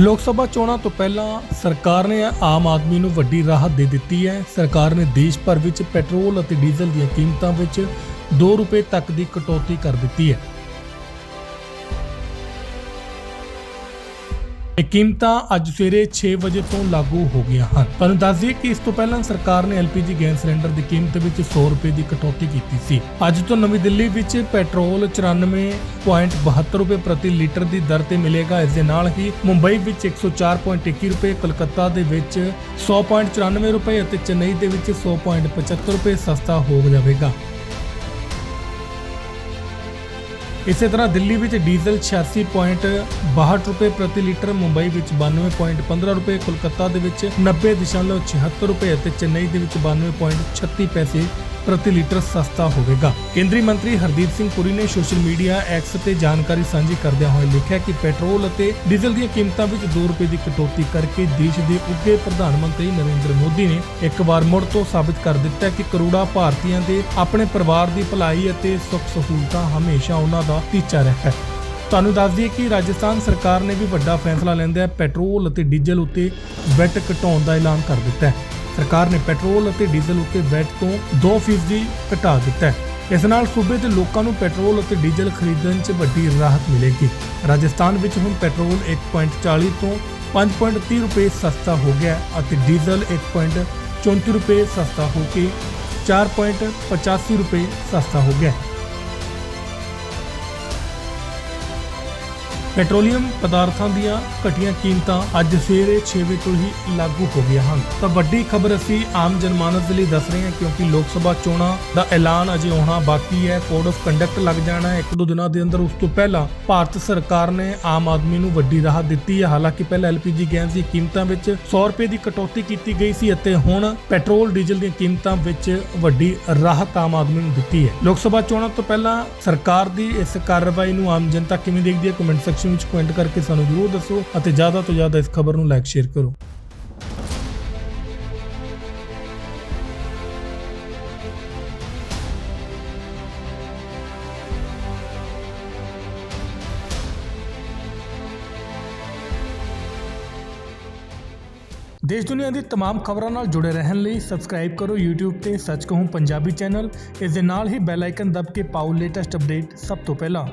ਲੋਕ ਸਭਾ ਚੋਣਾਂ ਤੋਂ ਪਹਿਲਾਂ ਸਰਕਾਰ ਨੇ ਆਮ ਆਦਮੀ ਨੂੰ ਵੱਡੀ ਰਾਹਤ ਦੇ ਦਿੱਤੀ ਹੈ। ਸਰਕਾਰ ਨੇ ਦੇਸ਼ ਭਰ ਵਿੱਚ ਪੈਟਰੋਲ ਅਤੇ ਡੀਜ਼ਲ ਦੀਆਂ ਕੀਮਤਾਂ ਵਿੱਚ 2 ਰੁਪਏ ਤੱਕ ਦੀ ਕਟੌਤੀ ਕਰ ਦਿੱਤੀ ਹੈ। ਇਹ ਕੀਮਤਾਂ ਅੱਜ ਸਵੇਰੇ 6 ਵਜੇ ਤੋਂ ਲਾਗੂ ਹੋ ਗਈਆਂ ਹਨ। ਤੁਹਾਨੂੰ ਦੱਸ ਦਈਏ ਕਿ ਇਸ ਤੋਂ ਪਹਿਲਾਂ ਸਰਕਾਰ ਨੇ LPG ਗੈਸ ਸਿਲੰਡਰ ਦੀ ਕੀਮਤ ਵਿੱਚ 100 ਰੁਪਏ ਦੀ ਕਟੌਤੀ ਕੀਤੀ ਸੀ। ਅੱਜ ਤੋਂ ਨਵੀਂ ਦਿੱਲੀ ਵਿੱਚ ਪੈਟਰੋਲ 94.72 ਰੁਪਏ ਪ੍ਰਤੀ ਲੀਟਰ ਦੀ ਦਰ ਤੇ ਮਿਲੇਗਾ। ਇਸ ਦੇ ਨਾਲ ਹੀ ਮੁੰਬਈ ਵਿੱਚ 104.21 ਰੁਪਏ, ਕਲਕੱਤਾ ਦੇ ਵਿੱਚ 100.94 ਰੁਪਏ ਅਤੇ ਚੇਨਈ ਦੇ ਵਿੱਚ 100.75 ਰੁਪਏ ਸਸਤਾ ਹੋ ਜਾਵੇਗਾ। ਇਸੇ ਤਰ੍ਹਾਂ ਦਿੱਲੀ ਵਿੱਚ ਡੀਜ਼ਲ 86.62 ਰੁਪਏ ਪ੍ਰਤੀ ਲੀਟਰ, ਮੁੰਬਈ ਵਿੱਚ 92.15 ਰੁਪਏ, ਕੋਲਕਾਤਾ ਦੇ ਵਿੱਚ 90.76 ਰੁਪਏ ਅਤੇ ਚੇਨਈ ਦੇ ਵਿੱਚ 92.36 ਪੈਸੇ ਪ੍ਰਤੀ ਲੀਟਰ ਸਸਤਾ ਹੋਵੇਗਾ। ਕੇਂਦਰੀ ਮੰਤਰੀ ਹਰਦੀਪ ਸਿੰਘ ਪੁਰੀ ਨੇ ਸੋਸ਼ਲ ਮੀਡੀਆ ਐਕਸ ਤੇ ਜਾਣਕਾਰੀ ਸਾਂਝੀ ਕਰਦਿਆਂ ਹੋਏ ਲਿਖਿਆ ਕਿ ਪੈਟਰੋਲ ਅਤੇ ਡੀਜ਼ਲ ਦੀਆਂ ਕੀਮਤਾਂ ਵਿੱਚ 2 ਰੁਪਏ ਦੀ ਕਟੌਤੀ ਕਰਕੇ ਦੇਸ਼ ਦੇ ਉੱਘੇ ਪ੍ਰਧਾਨ ਮੰਤਰੀ ਨਰਿੰਦਰ ਮੋਦੀ ਨੇ ਇੱਕ ਵਾਰ ਮੁੜ ਤੋਂ ਸਾਬਿਤ ਕਰ ਦਿੱਤਾ ਕਿ ਕਰੋੜਾਂ ਭਾਰਤੀਆਂ ਦੇ ਆਪਣੇ ਪਰਿਵਾਰ ਦੀ ਭਲਾਈ ਅਤੇ ਸੁੱਖ ਸਹੂਲਤਾਂ ਹਮੇਸ਼ਾ ਉਹਨਾਂ ਦਾ ਟੀਚਾ ਰਿਹਾ ਹੈ। ਤੁਹਾਨੂੰ ਦੱਸ ਦਈਏ ਕਿ ਰਾਜਸਥਾਨ ਸਰਕਾਰ ਨੇ ਵੀ ਵੱਡਾ ਫੈਸਲਾ ਲੈਂਦਿਆਂ ਪੈਟਰੋਲ ਅਤੇ ਡੀਜ਼ਲ ਉੱਤੇ ਵੈਟ ਘਟਾਉਣ ਦਾ ਐਲਾਨ ਕਰ ਦਿੱਤਾ ਹੈ। ਸਰਕਾਰ ਨੇ ਪੈਟਰੋਲ ਅਤੇ ਡੀਜ਼ਲ ਉੱਤੇ ਵੈਟ ਤੋਂ 2% ਘਟਾ ਦਿੱਤਾ ਹੈ। ਇਸ ਨਾਲ ਸੂਬੇ ਦੇ ਲੋਕਾਂ ਨੂੰ ਪੈਟਰੋਲ ਅਤੇ ਡੀਜ਼ਲ ਖਰੀਦਣ 'ਚ ਵੱਡੀ ਰਾਹਤ ਮਿਲੇਗੀ। ਰਾਜਸਥਾਨ ਵਿੱਚ ਹੁਣ ਪੈਟਰੋਲ 1.40 ਤੋਂ 5.30 ਰੁਪਏ ਸਸਤਾ ਹੋ ਗਿਆ ਅਤੇ ਡੀਜ਼ਲ 1.34 ਰੁਪਏ ਸਸਤਾ ਹੋ ਕੇ 4.85 ਰੁਪਏ ਸਸਤਾ ਹੋ ਗਿਆ ਪੈਟਰੋਲੀਅਮ ਪਦਾਰਥਾਂ ਦੀਆਂ ਘਟੀਆਂ ਕੀਮਤਾਂ ਅੱਜ ਸਵੇਰੇ 6 ਵਜੇ ਤੋਂ ਹੀ ਲਾਗੂ ਹੋ ਗਈਆਂ ਹਨ। ਤਾਂ ਵੱਡੀ ਖਬਰ ਅਸੀਂ ਆਮ ਜਨਮਾਨਸ ਦੇ ਲਈ ਦੱਸ ਰਹੇ ਹਾਂ ਕਿਉਂਕਿ ਲੋਕ ਸਭਾ ਚੋਣਾਂ ਦਾ ਐਲਾਨ ਅਜੇ ਹੋਣਾ ਬਾਕੀ ਹੈ। ਕੋਡ ਆਫ ਕੰਡਕਟ ਲੱਗ ਜਾਣਾ ਹੈ। ਇੱਕ ਦੋ ਦਿਨਾਂ ਦੇ ਅੰਦਰ ਉਸ ਤੋਂ ਪਹਿਲਾਂ ਭਾਰਤ ਸਰਕਾਰ ਨੇ ਆਮ ਆਦਮੀ ਨੂੰ ਵੱਡੀ ਰਾਹਤ ਦਿੱਤੀ ਹੈ। ਹਾਲਾਂਕਿ ਪਹਿਲਾਂ ਐਲਪੀਜੀ ਗੈਸ ਦੀ ਕੀਮਤਾਂ ਵਿੱਚ 100 ਰੁਪਏ ਦੀ ਕਟੌਤੀ ਕੀਤੀ ਗਈ ਸੀ ਅਤੇ ਹੁਣ ਪੈਟਰੋਲ, ਡੀਜ਼ਲ ਦੀਆਂ ਕੀਮਤਾਂ ਵਿੱਚ ਵੱਡੀ ਰਾਹਤ ਆਮ ਆਦਮੀ ਨੂੰ ਦਿੱਤੀ ਹੈ। ਲੋਕ ਸਭਾ ਚੋਣਾਂ ਤੋਂ ਪਹਿਲਾਂ ਸਰਕਾਰ ਦੀ ਇਸ ਕਾਰਵਾਈ ਨੂੰ ਆਮ ਜਨਤਾ ਕਿਵੇਂ ਦੇਖਦੀ ਹੈ? ਕਮੈਂਟ ਸੈਕਸ਼ਨ ਵਿੱਚ ਕਮੈਂਟ ਕਰਕੇ ਸਾਨੂੰ ਜ਼ਰੂਰ ਦੱਸੋ ਅਤੇ ਜ਼ਿਆਦਾ ਤੋਂ ਜ਼ਿਆਦਾ ਇਸ ਖਬਰ ਨੂੰ ਲਾਈਕ ਸ਼ੇਅਰ ਕਰੋ ਦੇਸ਼ ਦੁਨੀਆ ਦੀ तमाम ਖਬਰਾਂ ਨਾਲ ਜੁੜੇ ਰਹਿਣ ਲਈ ਸਬਸਕ੍ਰਾਈਬ ਕਰੋ YouTube ਤੇ ਸੱਚ ਕਹੂੰ ਪੰਜਾਬੀ ਚੈਨਲ ਇਸ ਦੇ ਨਾਲ ਹੀ ਬੈਲ ਆਈਕਨ ਦਬ ਕੇ ਪਾਓ ਲੇਟੈਸਟ ਅਪਡੇਟ ਸਭ ਤੋਂ ਪਹਿਲਾਂ